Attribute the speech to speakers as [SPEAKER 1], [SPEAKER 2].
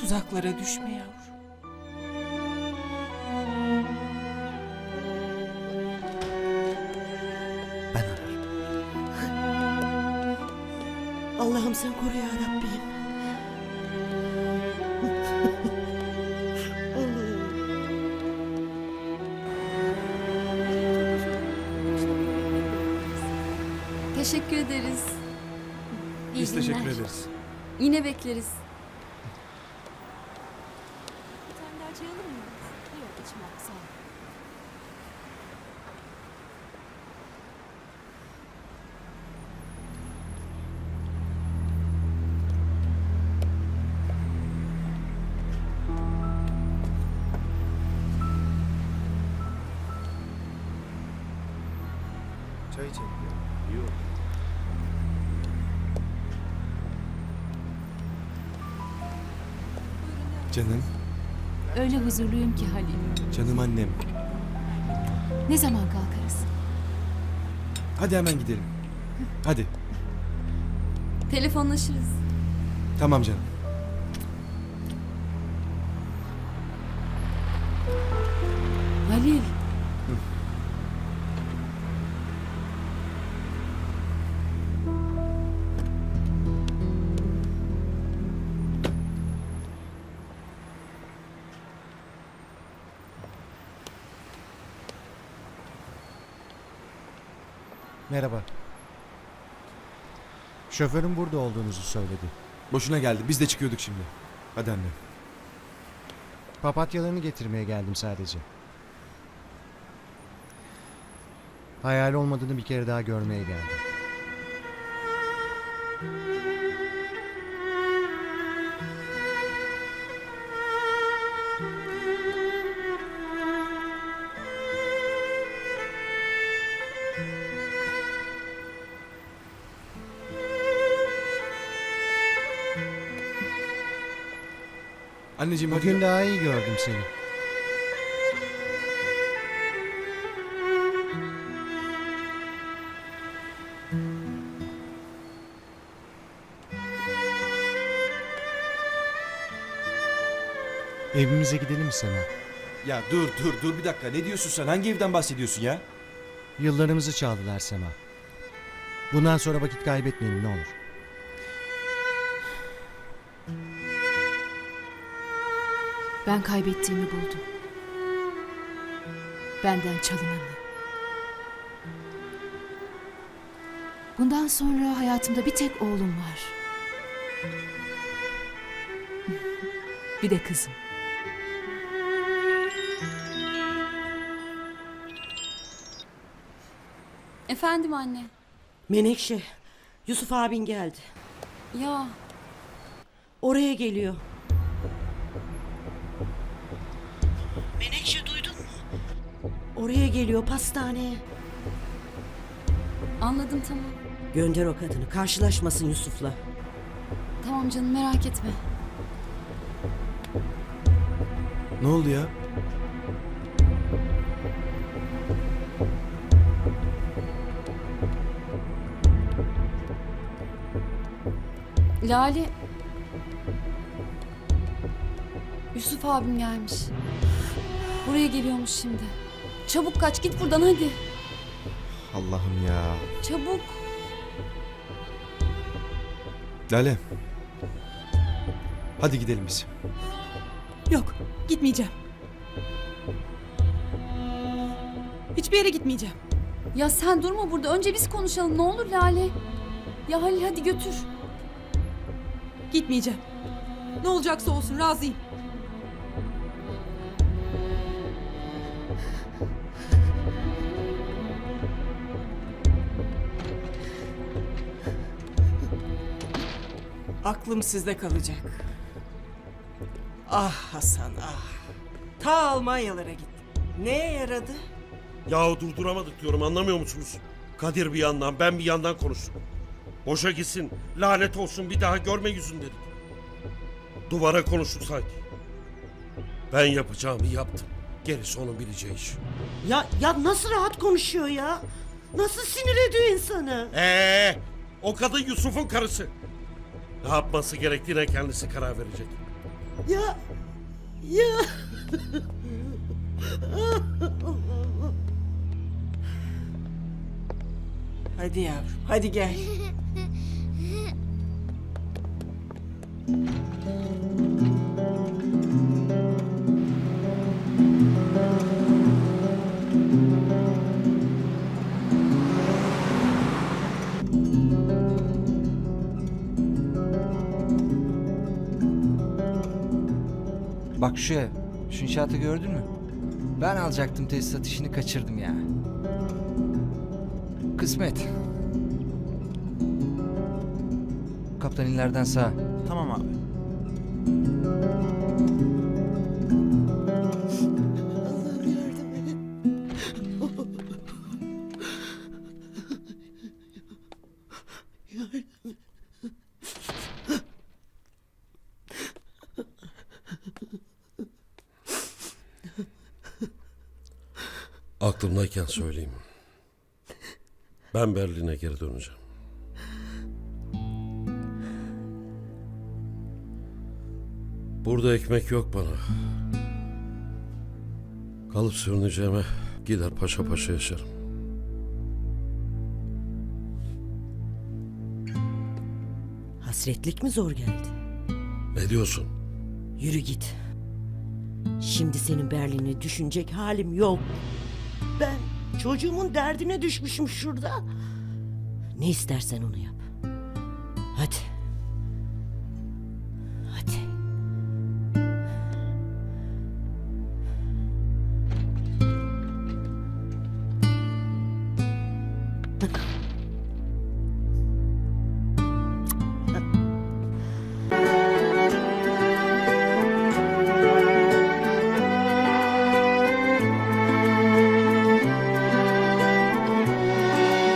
[SPEAKER 1] Tuzaklara düşme yavrum.
[SPEAKER 2] Ben ararım.
[SPEAKER 3] Allah'ım sen koru ya Rabbim.
[SPEAKER 4] Teşekkür ederiz. İyi
[SPEAKER 2] Biz
[SPEAKER 4] günler.
[SPEAKER 2] teşekkür ederiz.
[SPEAKER 4] Yine bekleriz.
[SPEAKER 5] Çay
[SPEAKER 2] içelim.
[SPEAKER 6] Yok.
[SPEAKER 2] Canım,
[SPEAKER 5] Öyle huzurluyum ki Halil.
[SPEAKER 2] canım annem.
[SPEAKER 5] Ne zaman kalkarız?
[SPEAKER 2] Hadi hemen gidelim. Hadi.
[SPEAKER 4] Telefonlaşırız.
[SPEAKER 2] Tamam canım.
[SPEAKER 5] Halil.
[SPEAKER 7] Merhaba. Şoförün burada olduğunuzu söyledi.
[SPEAKER 2] Boşuna geldi. Biz de çıkıyorduk şimdi. Hadi anne.
[SPEAKER 7] Papatyalarını getirmeye geldim sadece. Hayal olmadığını bir kere daha görmeye geldim.
[SPEAKER 2] Anneciğim hadi.
[SPEAKER 7] Bugün daha iyi gördüm seni. Evimize gidelim mi Sema?
[SPEAKER 2] Ya dur dur dur bir dakika. Ne diyorsun sen? Hangi evden bahsediyorsun ya?
[SPEAKER 7] Yıllarımızı çaldılar Sema. Bundan sonra vakit kaybetmeyelim ne olur.
[SPEAKER 5] Ben kaybettiğimi buldum. Benden çalınanı. Bundan sonra hayatımda bir tek oğlum var. Bir de kızım.
[SPEAKER 4] Efendim anne.
[SPEAKER 3] Menekşe, Yusuf abin geldi.
[SPEAKER 4] Ya
[SPEAKER 3] Oraya geliyor. Oraya geliyor pastaneye.
[SPEAKER 4] anladım tamam.
[SPEAKER 3] Gönder o kadını karşılaşmasın Yusuf'la.
[SPEAKER 4] Tamam canım merak etme.
[SPEAKER 2] Ne oldu ya?
[SPEAKER 4] Lale. Yusuf abim gelmiş. Buraya geliyormuş şimdi. Çabuk kaç git buradan hadi.
[SPEAKER 2] Allah'ım ya.
[SPEAKER 4] Çabuk.
[SPEAKER 2] Lale. Hadi gidelim biz.
[SPEAKER 1] Yok gitmeyeceğim. Hiçbir yere gitmeyeceğim.
[SPEAKER 4] Ya sen durma burada. Önce biz konuşalım. Ne olur Lale. Ya Halil hadi götür.
[SPEAKER 1] Gitmeyeceğim. Ne olacaksa olsun razıyım. Aklım sizde kalacak. Ah Hasan ah. Ta Almanyalara gittim. Neye yaradı?
[SPEAKER 6] Yahu durduramadık diyorum anlamıyor musunuz? Kadir bir yandan ben bir yandan konuştum. Boşa gitsin lanet olsun bir daha görme yüzün dedik. Duvara konuştuk sanki. Ben yapacağımı yaptım. Gerisi onun bileceği iş.
[SPEAKER 3] Ya ya nasıl rahat konuşuyor ya? Nasıl sinir ediyor insanı?
[SPEAKER 6] Ee, o kadın Yusuf'un karısı. Ne yapması gerektiğine kendisi karar verecek.
[SPEAKER 3] Ya ya
[SPEAKER 8] Hadi yavrum hadi gel.
[SPEAKER 9] Bak şu ev. Şu inşaatı gördün mü? Ben alacaktım tesisat işini kaçırdım ya. Kısmet. Kaptan inlerden sağ.
[SPEAKER 10] Tamam abi.
[SPEAKER 11] Aklımdayken söyleyeyim. Ben Berlin'e geri döneceğim. Burada ekmek yok bana. Kalıp sürüneceğime gider paşa paşa yaşarım.
[SPEAKER 3] Hasretlik mi zor geldi?
[SPEAKER 11] Ne diyorsun?
[SPEAKER 3] Yürü git. Şimdi senin Berlin'i düşünecek halim yok. Ben çocuğumun derdine düşmüşüm şurada. Ne istersen onu yap.